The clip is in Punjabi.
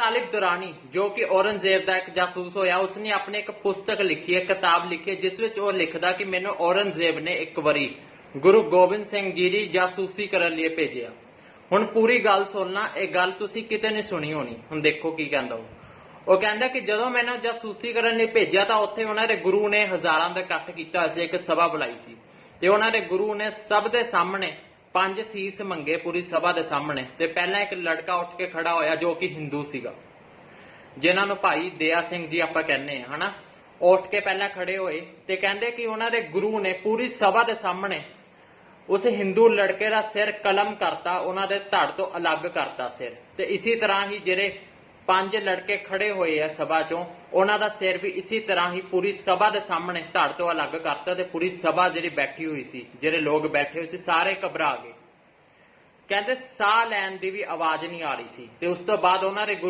ਤਾਲਿਬ ਦੁਰਾਨੀ, ਜੋ ਕਿ ਔਰੰਗਜ਼ੇਬ ਦਾ ਇੱਕ ਜਾਸੂਸ ਹੋਇਆ, ਉਸਨੇ ਆਪਣੀ ਇੱਕ ਪੁਸਤਕ ਲਿਖੀ ਹੈ ਕਿਤਾਬ ਲਿਖੀ ਹੈ ਜਿਸ ਵਿੱਚ ਉਹ ਲਿਖਦਾ ਕਿ ਮੈਨੂੰ ਔਰੰਗਜ਼ੇਬ ਨੇ ਇੱਕ ਵਾਰੀ ਗੁਰੂ ਗੋਬਿੰਦ ਸਿੰਘ ਜੀ ਦੀ ਜਾਸੂਸੀ ਕਰਨ ਲਈ ਭੇਜਿਆ। ਹੁਣ ਪੂਰੀ ਗੱਲ ਸੁਣਨਾ, ਇਹ ਗੱਲ ਤੁਸੀਂ ਕਿਤੇ ਨਹੀਂ ਸੁਣੀ ਹੋਣੀ। ਹੁਣ ਦੇਖੋ ਕੀ ਕਹਿੰਦਾ ਉਹ। ਉਹ ਕਹਿੰਦਾ ਕਿ ਜਦੋਂ ਮੈਨੂੰ ਜਾਸੂਸੀ ਕਰਨ ਲਈ ਭੇਜਿਆ ਤਾਂ ਉੱਥੇ ਉਹਨਾਂ ਦੇ ਗੁਰੂ ਨੇ ਹਜ਼ਾਰਾਂ ਦਾ ਇਕੱਠ ਕੀਤਾ ਸੀ, ਇੱਕ ਸਭਾ ਬੁਲਾਈ ਸੀ। ਤੇ ਉਹਨਾਂ ਦੇ ਗੁਰੂ ਨੇ ਸਭ ਦੇ ਸਾਹਮਣੇ ਪੰਜ ਸੀਸ ਮੰਗੇ ਪੂਰੀ ਸਭਾ ਦੇ ਸਾਹਮਣੇ ਤੇ ਪਹਿਲਾਂ ਇੱਕ ਲੜਕਾ ਉੱਠ ਕੇ ਖੜਾ ਹੋਇਆ ਜੋ ਕਿ ਹਿੰਦੂ ਸੀਗਾ। ਜਿਨ੍ਹਾਂ ਨੂੰ ਭਾਈ ਦਇਆ ਸਿੰਘ ਜੀ ਆਪਾਂ ਕਹਿੰਦੇ ਆ ਹਨਾ? ਉੱਠ ਕੇ ਪਹਿਲਾਂ ਖੜੇ ਹੋਏ ਤੇ ਕਹਿੰਦੇ ਕਿ ਉਹਨਾਂ ਦੇ ਗੁਰੂ ਨੇ ਪੂਰੀ ਸਭਾ ਦੇ ਸਾਹਮਣੇ ਉਸ ਹਿੰਦੂ ਲੜਕੇ ਦਾ ਸਿਰ ਕਲਮ ਕਰਤਾ, ਉਹਨਾਂ ਦੇ ਧੜ ਤੋਂ ਅਲੱਗ ਕਰਤਾ ਸਿਰ। ਤੇ ਇਸੇ ਤਰ੍ਹਾਂ ਹੀ ਜਿਹੜੇ ਪੰਜ ਲੜਕੇ ਖੜੇ ਹੋਏ ਆ ਸਭਾ ਚੋਂ। ਉਹਨਾਂ ਦਾ ਸਿਰ ਵੀ ਇਸੇ ਤਰ੍ਹਾਂ ਹੀ ਪੂਰੀ ਸਭਾ ਦੇ ਸਾਹਮਣੇ ਧੜ ਤੋਂ ਅਲੱਗ ਕਰਤਾ ਤੇ ਪੂਰੀ ਸਭਾ ਜਿਹੜੀ ਬੈਠੀ ਹੋਈ ਸੀ, ਜਿਹੜੇ ਲੋਕ ਬੈਠੇ ਹੋਏ ਸੀ, ਸਾਰੇ ਘਬਰਾ ਗਏ। ਕਹਿੰਦੇ ਸਾਹ ਲੈਣ ਦੀ ਵੀ ਆਵਾਜ਼ ਨਹੀਂ ਆ ਰਹੀ ਸੀ ਤੇ ਉਸ ਤੋਂ ਬਾਅਦ ਉਹਨਾਂ ਦੇ ਗੁਰੂ